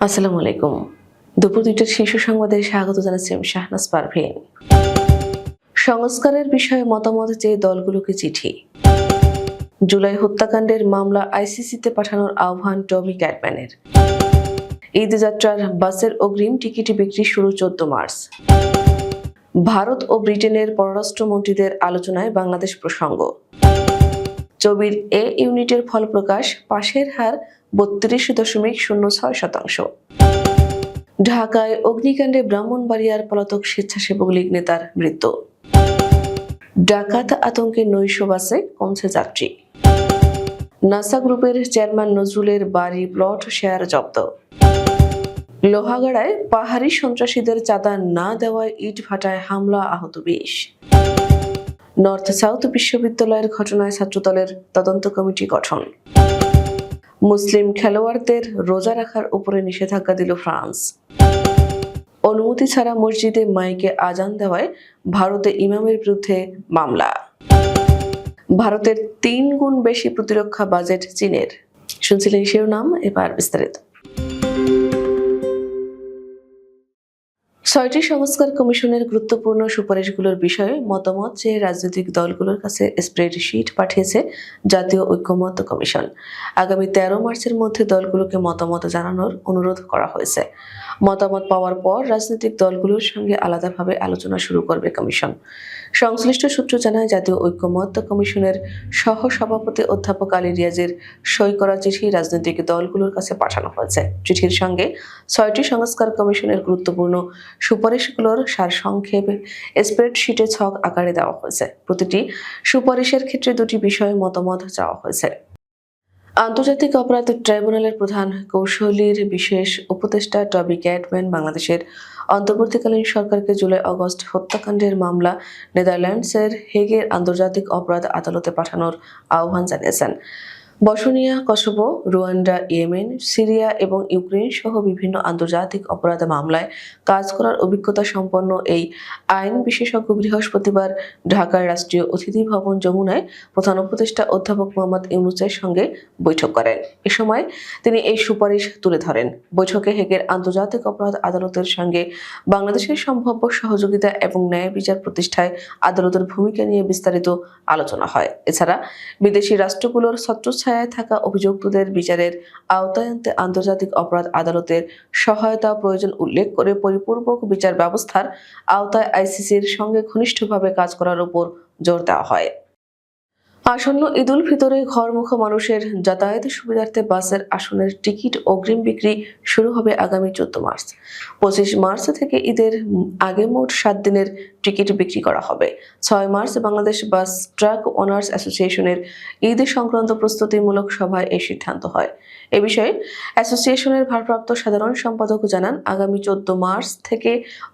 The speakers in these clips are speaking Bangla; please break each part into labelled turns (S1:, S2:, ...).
S1: আসসালামু আলাইকুম। দুপুর দুইটার শীর্ষ সংবাদে স্বাগত জানাচ্ছি শাহনাজ পারভীন। সংস্কারের বিষয়ে মতামত চেয়ে দলগুলোকে চিঠি। জুলাই হত্যাকাণ্ডের মামলা আইসিসিতে পাঠানোর আহ্বান টমি ক্যাটম্যানের। ঈদ যাত্রার বাসের অগ্রিম টিকিট বিক্রি শুরু চোদ্দ মার্চ। ভারত ও ব্রিটেনের পররাষ্ট্রমন্ত্রীদের আলোচনায় বাংলাদেশ প্রসঙ্গ। চবির এ ইউনিটের ফল প্রকাশ পাশের হার বত্রিশ দশমিক শূন্য ছয় শতাংশ। ঢাকায় অগ্নিকাণ্ডে ব্রাহ্মণবাড়িয়ার পলাতক স্বেচ্ছাসেবক লীগ নেতার মৃত্যু। ডাকাত আতঙ্কে নৈশ বাসে কমছে যাত্রী। নাসা গ্রুপের চেয়ারম্যান নজরুলের বাড়ি প্লট শেয়ার জব্দ। লোহাগাড়ায় পাহাড়ি সন্ত্রাসীদের চাঁদা না দেওয়ায় ইট ভাটায় হামলা আহত বিশ। নর্থ সাউথ বিশ্ববিদ্যালয়ের ঘটনায় ছাত্রদলের তদন্ত কমিটি গঠন। মুসলিম খেলোয়াড়দের রোজা রাখার উপরে নিষেধাজ্ঞা দিল ফ্রান্স। অনুমতি ছাড়া মসজিদে মাইকে আজান দেওয়ায় ভারতে ইমামের বিরুদ্ধে মামলা। ভারতের তিন গুণ বেশি প্রতিরক্ষা বাজেট চীনের। শুনছিলেন শিরোনাম, এবার বিস্তারিত। ছয়টি সংস্কার কমিশনের গুরুত্বপূর্ণ সুপারিশগুলোর বিষয়ে মতামত চেয়ে রাজনৈতিক দলগুলোর কাছে স্প্রেডশিট পাঠিয়েছে জাতীয় ঐক্যমত্য কমিশন। আগামী তেরো মার্চের মধ্যে দলগুলোকে মতামত জানানোর অনুরোধ করা হয়েছে। মতামত পাওয়ার পর রাজনৈতিক দলগুলোর সঙ্গে আলাদাভাবে আলোচনা শুরু করবে কমিশন। সংশ্লিষ্ট সূত্র জানায়, জাতীয় ঐক্যমত্য কমিশনের সহ সভাপতি অধ্যাপক আলী রিয়াজের সই করা চিঠি রাজনৈতিক দলগুলোর কাছে পাঠানো হয়েছে। চিঠির সঙ্গে ছয়টি সংস্কার কমিশনের গুরুত্বপূর্ণ সুপারিশগুলোর সারসংক্ষেপ স্প্রেডশিটে ছক আকারে দেওয়া হয়েছে। প্রতিটি সুপারিশের ক্ষেত্রে দুটি বিষয়ে মতামত চাওয়া হয়েছে। আন্তর্জাতিক অপরাধ ট্রাইব্যুনালের প্রধান কৌশলীর বিশেষ উপদেষ্টা টবি ক্যাটম্যান বাংলাদেশের অন্তর্বর্তীকালীন সরকারকে জুলাই আগস্ট হত্যাকাণ্ডের মামলা নেদারল্যান্ডসের হেগের আন্তর্জাতিক অপরাধ আদালতে পাঠানোর আহ্বান জানিয়েছেন। Bosnia, Kosovo, Rwanda, Yemen, Syria এবং ইউক্রেন সহ বিভিন্ন আন্তর্জাতিক অপরাধ মামলায় কাজ করার অভিজ্ঞতা সম্পন্ন এই আইন বিশেষজ্ঞ বৃহস্পতিবার ঢাকার রাষ্ট্রীয় অতিথি ভবন যমুনায় প্রধান উপদেষ্টা অধ্যাপক মোহাম্মদ ইউনুসের সঙ্গে বৈঠক করেন। এ সময় তিনি এই সুপারিশ তুলে ধরেন। বৈঠকে হেগের আন্তর্জাতিক অপরাধ আদালতের সঙ্গে বাংলাদেশের সম্ভাব্য সহযোগিতা এবং ন্যায় বিচার প্রতিষ্ঠায় আদালতের ভূমিকা নিয়ে বিস্তারিত আলোচনা হয়। এছাড়া বিদেশি রাষ্ট্রগুলোর ছত্রছায়ায় থাকা অভিযুক্তদের বিচারের আওতায় আনতে আন্তর্জাতিক অপরাধ আদালতের সহায়তা প্রয়োজন উল্লেখ করে পরিপূর্বক বিচার ব্যবস্থার আওতায় আইসিসির সঙ্গে ঘনিষ্ঠভাবে কাজ করার উপর জোর দেওয়া হয়। আসন্ন ঈদুল ফিতরে ঘরমুখ মানুষের যাতায়াত সুবিধার্থে বাসের আসনের টিকিট অগ্রিম বিক্রি শুরু হবে আগামী চোদ্দ মার্চ। পঁচিশ মার্চ থেকে ঈদের আগে মোট সাত দিনের টিকিট বিক্রি করা হবে। ছয় March Bangladesh bus truck owners অ্যাসোসিয়েশনের ঈদ সংক্রান্ত প্রস্তুতিমূলক সভায় এই সিদ্ধান্ত হয়। এ বিষয়ে অ্যাসোসিয়েশনের ভারপ্রাপ্ত সাধারণ সম্পাদক জানান, আগামী চোদ্দ মার্চ থেকে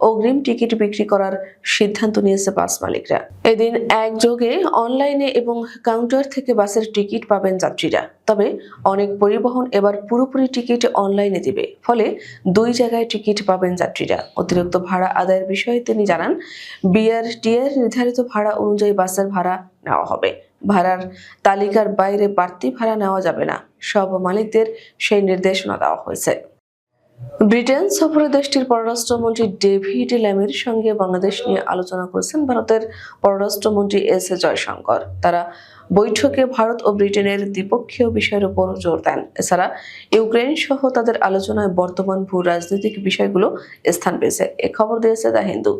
S1: অগ্রিম টিকিট বিক্রি করার সিদ্ধান্ত নিয়েছে বাস মালিকরা। এদিন একযোগে অনলাইনে এবং কাউন্টার থেকে বাসের টিকিট পাবেন যাত্রীরা। তবে অনেক পরিবহন এবার পুরোপুরি টিকিট অনলাইনে দিবে। ফলে দুই জায়গায় টিকিট পাবেন যাত্রীরা। অতিরিক্ত ভাড়া আদায়ের বিষয়ে তিনি জানান বিআরটিএর নির্ধারিত ভাড়া অনুযায়ী বাসের ভাড়া নেওয়া হবে। ভাড়ার তালিকার বাইরে বাড়তি ভাড়া নেওয়া যাবে না। সব মালিকদের সেই নির্দেশনা দেওয়া হয়েছে। ব্রিটেন সফরে দেশটির পররাষ্ট্রমন্ত্রী ডেভিড ল্যামের সঙ্গে বাংলাদেশ নিয়ে আলোচনা করেছেন ভারতের পররাষ্ট্রমন্ত্রী এস এ জয়শঙ্কর। তারা বৈঠকে ভারত ও ব্রিটেনের দ্বিপক্ষীয় বিষয়ের উপর জোর দেন। এছাড়া ইউক্রেন সহ তাদের আলোচনায় বর্তমান ভূ রাজনৈতিক বিষয়গুলো স্থান পেয়েছে। এ খবর দিয়েছে দ্য হিন্দু।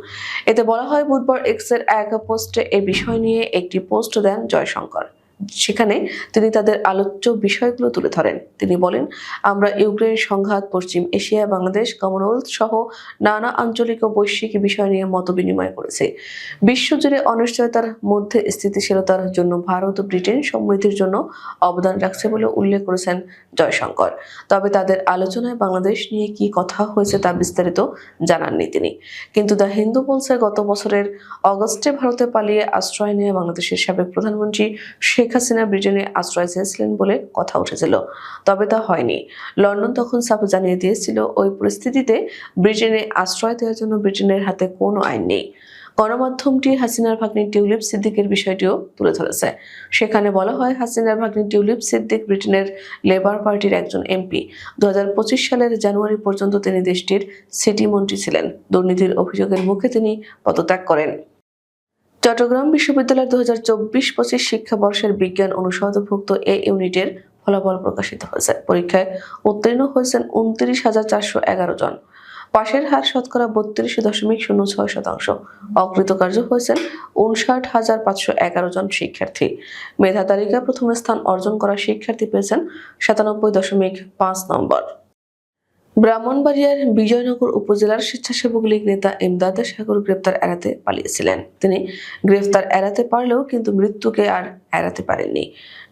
S1: এতে বলা হয়, বুধবার এক্সের এক পোস্টে এ বিষয় নিয়ে একটি পোস্ট দেন জয়শঙ্কর। সেখানে তিনি তাদের আলোচ্য বিষয়গুলো তুলে ধরেন। তিনি বলেন, আমরা ইউক্রেন সংঘাত, পশ্চিম এশিয়া, বাংলাদেশ, কমনওয়েলথ সহ নানা আঞ্চলিক ও বৈশ্বিক বিষয় নিয়ে মত বিনিময় করেছে। বিশ্বজুড়ে অনিশ্চয়তার মধ্যে স্থিতিশীলতার জন্য ভারত ও ব্রিটেন সমৃদ্ধির জন্য অবদান রাখছে বলে উল্লেখ করেছেন জয়শঙ্কর। তবে তাদের আলোচনায় বাংলাদেশ নিয়ে কি কথা হয়েছে তা বিস্তারিত জানাননি তিনি। কিন্তু দ্য হিন্দু বলছে গত বছরের অগস্টে ভারতে পালিয়ে আশ্রয় নিয়ে বাংলাদেশের সাবেক প্রধানমন্ত্রী শেখ হাসিনা ব্রিটেনে আশ্রয় চেয়েছিলেন বলে কথা উঠেছিল। তবে তা হয়নি। লন্ডন তখন সাফ জানিয়ে দিয়েছিল, ওই পরিস্থিতিতে ব্রিটেনে আশ্রয় দেওয়ার জন্য ব্রিটেনের হাতে কোনো আইন নেই। গণমাধ্যমটি হাসিনার ভাগ্নি টিউলিপ সিদ্দিকের বিষয়টিও তুলে ধরেছে। সেখানে বলা হয়, হাসিনার ভাগ্নি টিউলিপ সিদ্দিক ব্রিটেনের লেবার পার্টির একজন এমপি। দুই হাজার পঁচিশ সালের জানুয়ারি পর্যন্ত তিনি দেশটির সিটি মন্ত্রী ছিলেন। দুর্নীতির অভিযোগের মুখে তিনি পদত্যাগ করেন। চট্টগ্রাম বিশ্ববিদ্যালয়ের দু হাজার চব্বিশ পঁচিশ শিক্ষাবর্ষের বিজ্ঞান অনুষদভুক্ত এ ইউনিটের ফলাফল প্রকাশিত হয়েছে। পরীক্ষায় উত্তীর্ণ হয়েছেন উনত্রিশ হাজার চারশো এগারো জন। পাশের হার শতকরা বত্রিশ দশমিক শূন্য ছয় শতাংশ। অকৃতকার্য হয়েছেন উনষাট হাজার পাঁচশো এগারো জন শিক্ষার্থী। মেধা তালিকায় প্রথম স্থান অর্জন করা শিক্ষার্থী পেয়েছেন সাতানব্বই দশমিক পাঁচ নম্বর। ব্রাহ্মণবাড়িয়ার বিজয়নগর উপজেলার স্বেচ্ছাসেবক লীগ নেতা এমদাদ সাগর গ্রেপ্তার এড়াতে পালিয়েছিলেন। তিনি গ্রেফতার এড়াতে পারলেও কিন্তু মৃত্যুকে আর এড়াতে পারেননি।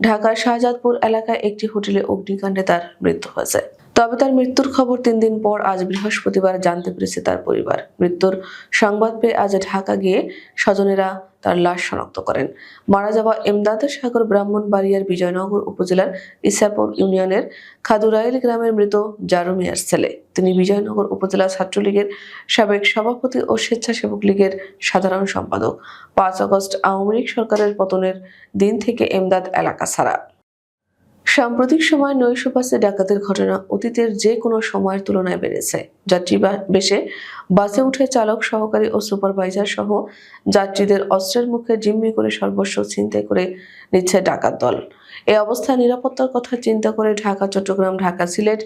S1: ঢাকার শাহজাদপুর এলাকায় একটি হোটেলে অগ্নিকাণ্ডে তার মৃত্যু হয়েছে। তবে তার মৃত্যুর খবর তিন দিন পর আজ বৃহস্পতিবার জানতে পেরেছে তার পরিবার। মৃত্যুর সংবাদ পেয়ে আজ ঢাকা গিয়ে স্বজনেরা তার লাশ শনাক্ত করেন। মারা যাওয়া এমদাদ সাগর ব্রাহ্মণ বাড়িয়ার বিজয়নগর উপজেলার ইসাপুর ইউনিয়নের খাদুরাইল গ্রামের মৃত জারুমিয়ার ছেলে। তিনি বিজয়নগর উপজেলা ছাত্রলীগের সাবেক সভাপতি ও স্বেচ্ছাসেবক লীগের সাধারণ সম্পাদক। পাঁচ আগস্ট আওয়ামী লীগ সরকারের পতনের দিন থেকে এমদাদ এলাকা ছাড়া। সাম্প্রতিক সময় নৈশ বাসে ডাকাতের ঘটনা অতীতের যে কোনো সময়ের তুলনায় বেড়েছে। যাত্রী বেশে বাসে উঠে চালক, সহকারী ও সুপারভাইজার সহ যাত্রীদের অস্ত্রের মুখে জিম্মি করে সর্বস্ব ছিনতাই করে নিচ্ছে ডাকাত দল। এ অবস্থায় নিরাপত্তার কথা চিন্তা করে ঢাকা, চট্টগ্রাম, ঢাকা সিলেট,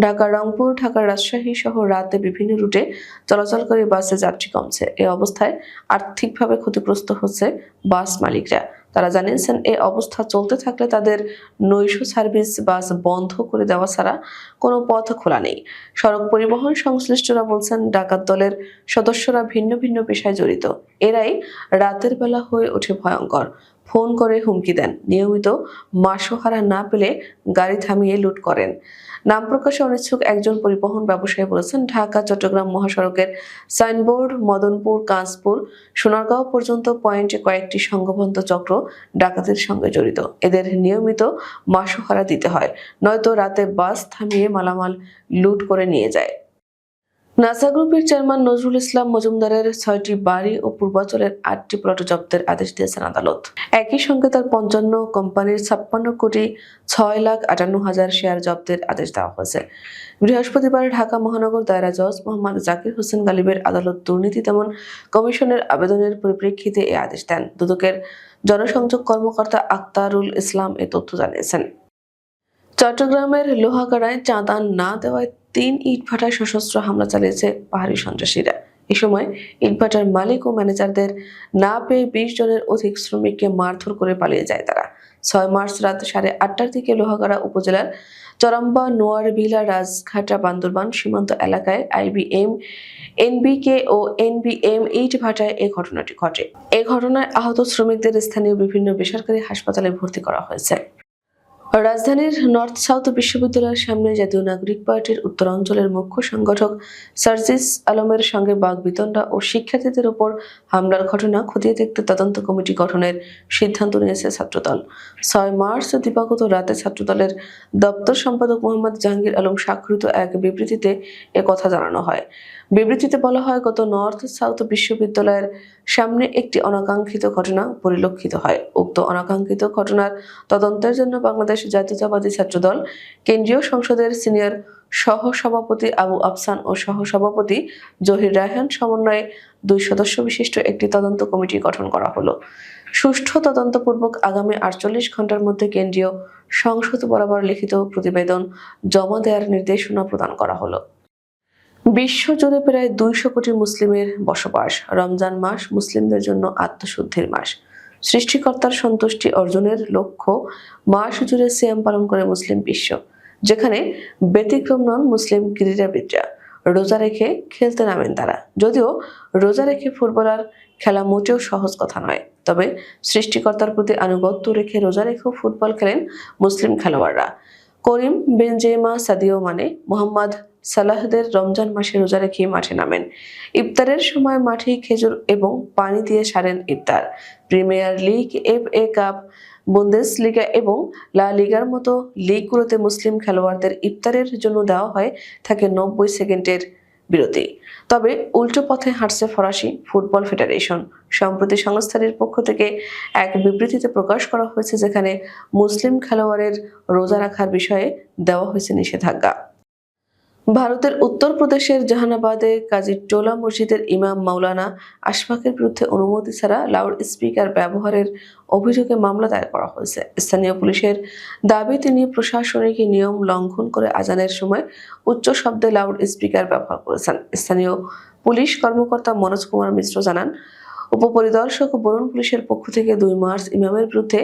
S1: ঢাকা রংপুর, ঢাকা রাজশাহী সহ রাতে বিভিন্ন রুটে চলাচলকারী বাসে যাত্রী কমছে। এই অবস্থায় আর্থিকভাবে ক্ষতিগ্রস্ত হচ্ছে বাস মালিকরা। তারা জানিয়েছেন এই অবস্থা চলতে থাকলে তাদের নৈশ সার্ভিস বাস বন্ধ করে দেওয়া ছাড়া কোনো পথ খোলা নেই। সড়ক পরিবহন সংশ্লিষ্টরা বলছেন, ডাকাত দলের সদস্যরা ভিন্ন ভিন্ন পেশায় জড়িত। এরাই রাতের বেলা হয়ে ওঠে ভয়ঙ্কর। ফোন করে হুমকি দেন। নিয়মিত মাসোহারা না পেলে গাড়ি থামিয়ে লুট করেন। নাম প্রকাশে অনিচ্ছুক একজন পরিবহন ব্যবসায়ী বলেছেন, ঢাকা, চট্টগ্রাম মহাসড়কের সাইনবোর্ড, মদনপুর, কাঁচপুর, সোনারগাঁও পর্যন্ত পয়েন্টে কয়েকটি সংঘবদ্ধ চক্র ডাকাতের সঙ্গে জড়িত। এদের নিয়মিত মাসোহারা দিতে হয়, নয়তো রাতে বাস থামিয়ে মালামাল লুট করে নিয়ে যায়। নাসা গ্রুপের চেয়ারম্যান নজরুল ইসলাম মজুমদারের ছয়টি বাড়ি ও পূর্বাচলের আটটি প্লট জব্দের আদেশ দিয়েছেন আদালত। একই সঙ্গে তার পঞ্চান্ন কোম্পানির ছাপ্পান্ন কোটি ছয় লাখ আটান্ন হাজার শেয়ার জব্দের আদেশ দেওয়া হয়েছে। বৃহস্পতিবার ঢাকা মহানগর দায়রা জজ মোহাম্মদ জাকির হোসেন গালিবের আদালত দুর্নীতি তেমন কমিশনের আবেদনের পরিপ্রেক্ষিতে এই আদেশ দেন। দুদকের জনসংযোগ কর্মকর্তা আক্তারুল ইসলাম এ তথ্য জানিয়েছেন। চট্টগ্রামের লোহাগাড়ায় চাঁদা না দেওয়ায় তিন ইটভাটায় সশস্ত্র হামলা চালিয়েছে পাহাড়ি সন্ত্রাসীরা। এ সময় ইটভাটার মালিক ও ম্যানেজারদের না পেয়ে বিশ জনের অধিক শ্রমিককে মারধর করে পালিয়ে যায় তারা। ছয় মার্চ রাত সাড়ে আটটার দিকে লোহাগাড়া উপজেলার চরম্বা নোয়ারবিলা রাজঘাটা বান্দরবান সীমান্ত এলাকায় আইবিএম, এনবিকে ও এনবিএম ইট ভাটায় এই ঘটনাটি ঘটে। এ ঘটনায় আহত শ্রমিকদের স্থানীয় বিভিন্ন বেসরকারি হাসপাতালে ভর্তি করা হয়েছে। রাজধানীর নর্থ সাউথ বিশ্ববিদ্যালয়ের সামনে জাতীয় নাগরিক পার্টির উত্তরাঞ্চলের মুখ্য সংগঠক সার্জিস আলমের সঙ্গে বাগবিতণ্ডা ও শিক্ষার্থীদের ওপর হামলার ঘটনা খতিয়ে দেখতে তদন্ত কমিটি গঠনের সিদ্ধান্ত নিয়েছে ছাত্রদল। ছয় মার্চ দিবাগত রাতে ছাত্রদলের দপ্তর সম্পাদক মোহাম্মদ জাহাঙ্গীর আলম স্বাক্ষরিত এক বিবৃতিতে কথা জানানো হয়। বিবৃতিতে বলা হয়, গত নর্থ সাউথ বিশ্ববিদ্যালয়ের সামনে একটি অনাকাঙ্ক্ষিত ঘটনা পরিলক্ষিত হয়। উক্ত অনাকাঙ্ক্ষিত ঘটনার তদন্তের জন্য বাংলাদেশ জাতীয়তাবাদী ছাত্রদল, কেন্দ্রীয় সংসদের সিনিয়র সহসভাপতি আবু আফসান ও সহসভাপতি জহির রায়হান সমন্বয়ে দুই সদস্য বিশিষ্ট একটি তদন্ত কমিটি গঠন করা হলো। সুষ্ঠু তদন্তপূর্বক আগামী আটচল্লিশ ঘণ্টার মধ্যে কেন্দ্রীয় সংসদ বরাবর লিখিত প্রতিবেদন জমা দেওয়ার নির্দেশনা প্রদান করা হলো। বিশ্বজুড়ে প্রায় দুইশো কোটি মুসলিমের বসবাস। রমজান মাস মুসলিমদের জন্য আত্মশুদ্ধির মাস। সৃষ্টিকর্তার সন্তুষ্টি অর্জনের লক্ষ্য মাস জুড়ে সিয়াম পালন করে মুসলিম বিশ্ব, যেখানে ব্যতিক্রম নন মুসলিম ক্রীড়াবিদরা। রোজা রেখে খেলতে নামেন তারা। যদিও রোজা রেখে ফুটবলার খেলা মোটেও সহজ কথা নয়, তবে সৃষ্টিকর্তার প্রতি আনুগত্য রেখে রোজা রেখেও ফুটবল খেলেন মুসলিম খেলোয়াড়রা। করিম Benzema, Sadio Mane Mohammad সালাহদের Ramzan মাসে রোজা রেখে মাঠে নামেন। ইফতারের সময় মাঠে খেজুর এবং পানি দিয়ে সারেন ইফতার। Premier League F A Cup Bundesliga এবং লা লিগার মতো লিগগুলোতে মুসলিম খেলোয়াড়দের ইফতারের জন্য দেওয়া হয় থাকে নব্বই সেকেন্ডের বিরতি। তবে উল্টো পথে হাঁটছে ফরাসি ফুটবল ফেডারেশন। সম্প্রতি সংস্থাটির পক্ষ থেকে এক বিবৃতিতে প্রকাশ করা হয়েছে যেখানে মুসলিম খেলোয়াড়ের রোজা রাখার বিষয়ে দেওয়া হয়েছে নিষেধাজ্ঞা। ভারতের উত্তরপ্রদেশের জাহানাবাদে কাজী টোলা মসজিদের ইমাম মাওলানা আশফাকের বিরুদ্ধে অনুমতি ছাড়া লাউড স্পিকার ব্যবহারের অভিযোগে মামলা দায়ের করা হয়েছে। স্থানীয় পুলিশের দাবি, তিনি প্রশাসনিক নিয়ম লঙ্ঘন করে আজানের সময় উচ্চ শব্দে লাউড স্পিকার ব্যবহার করেছেন। স্থানীয় পুলিশ কর্মকর্তা মনোজ কুমার মিশ্র জানান, উপপরিদর্শক বরুণ পুলিশের পক্ষ থেকে দুই মার্চ ইমামের বিরুদ্ধে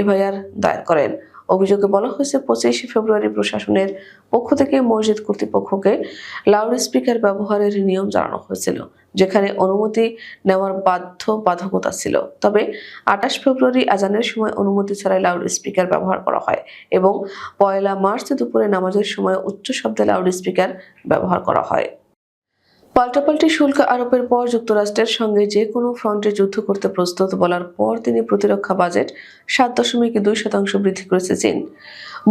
S1: এফআইআর দায়ের করেন। অভিযোগে বলা হয়েছে, পঁচিশে ফেব্রুয়ারি প্রশাসনের পক্ষ থেকে মসজিদ কর্তৃপক্ষকে লাউড স্পিকার ব্যবহারের নিয়ম জানানো হয়েছিল, যেখানে অনুমতি নেওয়ার বাধ্য বাধকতা ছিল। তবে আঠাশ ফেব্রুয়ারি আজানের সময় অনুমতি ছাড়াই লাউড স্পিকার ব্যবহার করা হয় এবং পয়লা মার্চ দুপুরে নামাজের সময় উচ্চ শব্দে লাউড স্পিকার ব্যবহার করা হয়। পাল্টাপাল্টি শুল্ক আরোপের পর যুক্তরাষ্ট্রের সঙ্গে যে কোনো ফ্রন্টে যুদ্ধ করতে প্রস্তুত বলার পর তিনি প্রতিরক্ষা বাজেট সাত দশমিক দুই শতাংশ বৃদ্ধি করেছে চীন।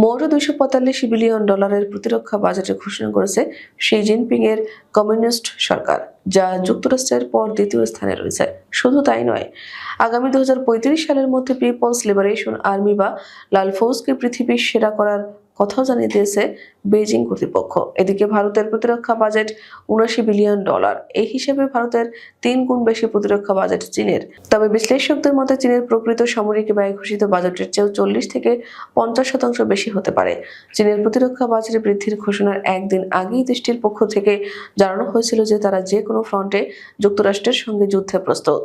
S1: মোট দুইশো পঁয়তাল্লিশ বিলিয়ন ডলারের প্রতিরক্ষা বাজেটে ঘোষণা করেছে শি জিনপিং এর কমিউনিস্ট সরকার, যা যুক্তরাষ্ট্রের পর দ্বিতীয় স্থানে রয়েছে। শুধু তাই নয়, আগামী দু হাজার পঁয়ত্রিশ সালের মধ্যে পিপলস লিবারেশন আর্মি বা লাল ফৌজকে পৃথিবীর সেরা করার কথাও জানিয়ে দিয়েছে বেজিং কর্তৃপক্ষ। এদিকে ভারতের প্রতিরক্ষা বাজেট উনাশি বিলিয়ন ডলার। এই হিসেবে ভারতের তিন গুণ বেশি প্রতিরক্ষা বাজেট চীনের। তবে বিশ্লেষকদের মতে চীনের প্রকৃত সামরিক ব্যয় ঘোষিত বাজেটের চেয়েও চল্লিশ থেকে পঞ্চাশ শতাংশ বেশি হতে পারে। চীনের প্রতিরক্ষা বাজেট বৃদ্ধির ঘোষণার একদিন আগেই দেশটির পক্ষ থেকে জানানো হয়েছিল যে তারা যে কোনো ফ্রন্টে যুক্তরাষ্ট্রের সঙ্গে যুদ্ধে প্রস্তুত।